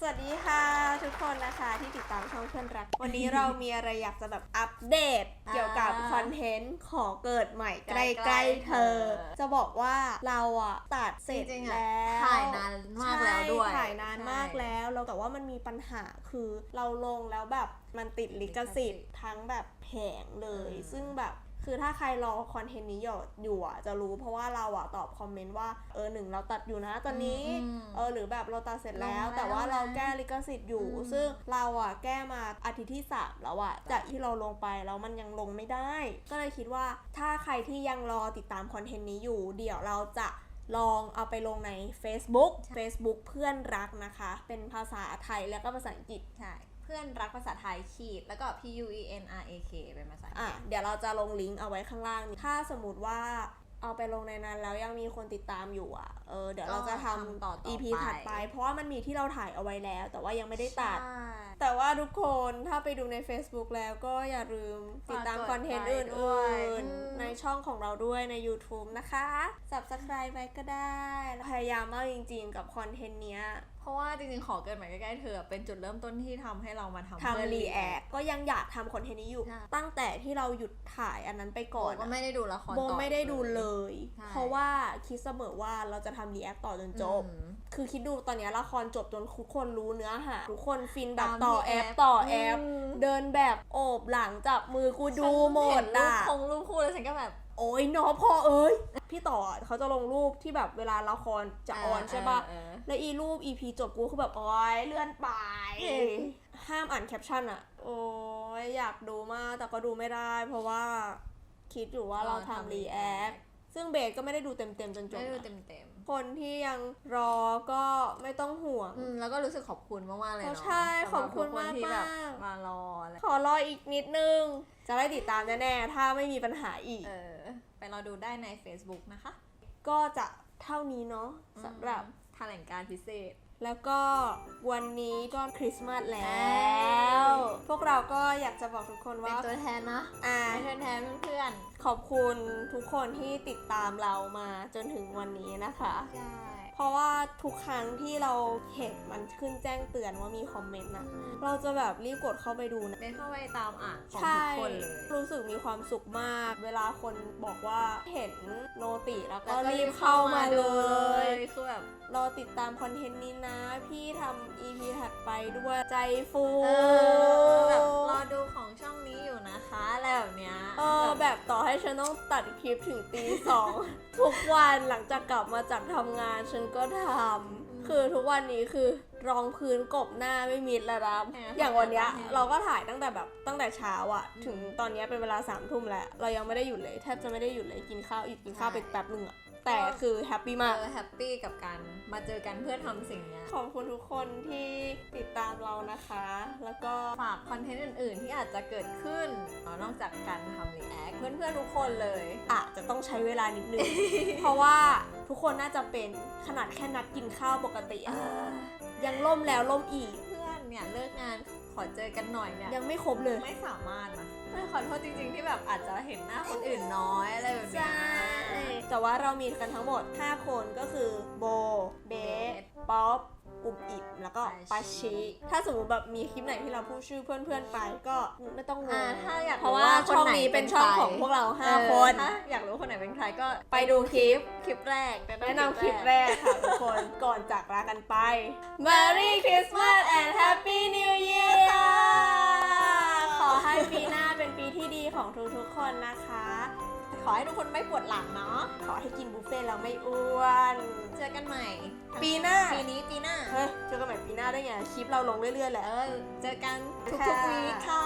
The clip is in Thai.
สวัสดีค่ะ ทุกคนนะคะที่ติดตามช่องเพื่อนรัก วันนี้เรามีอะไรอยากจะแบบอัปเดตอ่าเกี่ยวกับคอนเทนต์ขอเกิดใหม่ใใกล้กล้ๆๆเธอเธอ จะบอกว่าเราอะตัดเสร็จจริงๆอะแล้วถ่ายนานมากแล้วด้วยใช่ถ่ายนานมากใช่แล้วแล้วแต่ว่ามันมีปัญหาคือเราลงแล้วแบบมันติดลิขสิทธิ์ทั้งแบบแผงเลยอืมซึ่งแบบ คือถ้าใครรอคอนเทนต์นี้อยู่อยู่อะจะรู้เพราะว่าเราอะตอบคอมเมนต์ว่าเออหนึ่งเราตัดอยู่นะตอนนี้อืมเออหรือแบบเราตัดเสร็จแล้วลงแล้วแต่ว่าเรานะแก้ลิขสิทธิ์อยู่อืมซึ่งเราอะแก้มาอาทิตย์ที่สามแล้วอะจากที่เราลงไปแล้วมันยังลงไม่ได้ ก็เลยคิดว่าถ้าใครที่ยังรอติดตามคอนเทนต์นี้อยู่ เดี๋ยวเราจะลองเอาไปลงใน Facebook Facebook เพื่อนรักนะคะ เป็นภาษาไทยแล้วก็ภาษาอังกฤษใช่เพื่อนรักภาษาไทยขีด แล้วก็ P U E N R A K เป็นภาษาอังกฤษอะเดี๋ยวเราจะลงลิงก์เอาไว้ข้างล่างนี้ถ้าสมมติว่าเอาไปลงในนั้นแล้วยังมีคนติดตามอยู่อะ เออเดี๋ยวเราจะทก็ทำต่อำๆ EP ไปถัดไป เพราะว่ามันมีที่เราถ่ายเอาไว้แล้ว แต่ว่ายังไม่ได้ตัดใช่แต่ว่าทุกคนถ้าไปดูใน Facebook แล้วก็อย่าลืมติดตามฝากกดคอนเทนต์ไลอค์ด้วยื่นอืมๆในช่องของเราด้วยใน YouTube นะคะ Subscribe ไว้ก็ได้ พยายามมากจริงๆ กับคอนเทนต์เนี้ยเพ ราะว่าจริงๆ ขอเกิดใหม่ใกล้ๆเธอเป็นจุดเริ่มต้นที่ทำให้เรามาทำทำเพื่อรีแอคก็ยังอยากทำคอนเทนต์นี้อยู่ใช่ตั้งแต่ที่เราหยุดถ่ายอันนั้นไปก่อนก็อะไม่ได้ดูละครโบต่อไม่ได้ดูเลยใช่เพราะว่าคิดเสมอว่าเราจะทำรีแอคต่อจนจบอืมคือคิดดูตอนเนี้ยละครจบจนทุกคนรู้เนื้อหาทุกคนฟินแบบตามต่อที่แอปแอปต่อแอปอืมเดินแบบโอบหลังจับมือกูดูหมดฉันเนรูอะปคงรูปคู่แล้วฉันก็แบบ โอ้ยเนาะพอเอ้ย พี่ต่ออะเขาจะลงรูปที่แบบเวลาละครจะออนใช่ปะเออเออแล้วอีรูป EP จบกูคือแบบโอ้ยเลื่อนไปห้ามอ่านแคปชั่นอะโอ้ยอยากดูมากแต่ก็ดูไม่ได้ เพราะว่าคิดอยู่ว่าเราทำรีแอคซึ่งเบสก็ไม่ได้ดูเต็มๆจนจบไม่ได้ดูนะเต็มคนที่ยังรอก็ไม่ต้องห่วงๆอืมแล้วก็รู้สึกขอบคุณมากๆเลยโอ้เนาะใช่สำหรับขอบคุณทุนที่มากๆแบบมารออะไรขอรออีกนิดนึง จะได้ติดตามแน่ๆ ถ้าไม่มีปัญหาอีกเออ ไปรอดูได้ใน Facebook นะคะ ก็จะเท่านี้เนาะสำหรับอืมแถลงการพิเศษ แล้วก็วันนี้ก็คริสต์มาสแล้เอ้วยพวกเราก็อยากจะบอกทุกคนเป็นว่า ตัวแทนนะอ่า เป็นตัวแทนเพื่อนขอบคุณทุกคนที่ติดตามเรามาจนถึงวันนี้นะคะ ๆใช่ เพราะว่าทุกครั้งที่เราเห็นมันขึ้นแจ้งเตือนว่ามีคอมเมนต์นะเราจะแบบรีบกดเข้าไปดูนะเป็นเข้าไปตามอ่านของใช่ทุกคนเลยรู้สึกมีความสุขมาก เวลาคนบอกว่าเห็นโนติแล้วก็แล้วก็รีบเข้ามาเลยคือแบบรอติดตามคอนเทนต์นี้นะ พี่ทำ EP ถัดไปด้วยใจฟู ให้ฉันต้องตัดคลิปถึงตีสอง ทุกวันหลังจากกลับมาจากทำงานฉันก็ทำคือทุกวันนี้คือรองพื้นกบหน้าไม่มิดแล้วนะอย่างวันเนี้ยเราก็ถ่ายตั้งแต่แบบตั้งแต่เช้าอะถึงตอนเนี้ยเป็นเวลาสามทุ่มแล้ว เรายังไม่ได้หยุดเลยแทบจะไม่ได้หยุดเลยกินข้าวอีกกินข้าวไปแป๊บหนึ่งอะ แต่คือแฮปปี้มากเออแฮปปี้กับการมาเจอกันเพื่อทำสิ่งเนี้ยขอบคุณทุกคนที่ติดตามเรานะคะ แล้วก็ฝากคอนเทนต์อื่น ๆ ที่อาจจะเกิดขึ้นเนาะนอกจากการทำรีแอคเพื่อน ๆ ทุกคนเลยอาจจะต้องใช้เวลานิดนึง เพราะว่าทุกคนน่าจะเป็นขนาดแค่นัดกินข้าวปกติอะยังล่มแล้วล่มอีกเพื่อนเนี่ยเลิกงานขอเจอกันหน่อยเนี่ยยังไม่ครบเลยไม่สามารถนะเพื่อน ขอโทษจริงๆ ที่แบบอาจจะเห็นหน้าคนอื่นน้อยอะไรแบบเนี้ยแต่ว่าเรามีกันทั้งหมด 5 คนก็คือโบ เบสป๊อป อุมอิบ แล้วก็ปาชิ ถ้าสมมติแบบมีคลิปไหนที่เราพูดชื่อเพื่อนๆไปก็ไม่ต้องงอ่างถ้าอยากเพราะว่าช่องนี้เป็นช่องของพวกเรา 5 คน ถ้าอยากรู้คนไหนเป็นใครก็ไปดูคลิปคลิปแรกแนะนำคลิปแรกค่ะทุกคน ก่อนจากลากันไป Merry Christmas and ที่ดีของทุกๆคนนะคะ ขอให้ทุกคนไม่ปวดหลังเนาะ ขอให้กินบุฟเฟ่ต์แล้วไม่อ้วน เจอกันใหม่ ปีหน้า ปีนี้ปีหน้า เฮ้ยเจอกันใหม่ปีหน้าได้ไง คลิปเราลงเรื่อยๆแหละ เออ เจอกันทุค่ะกๆวีคค่ะ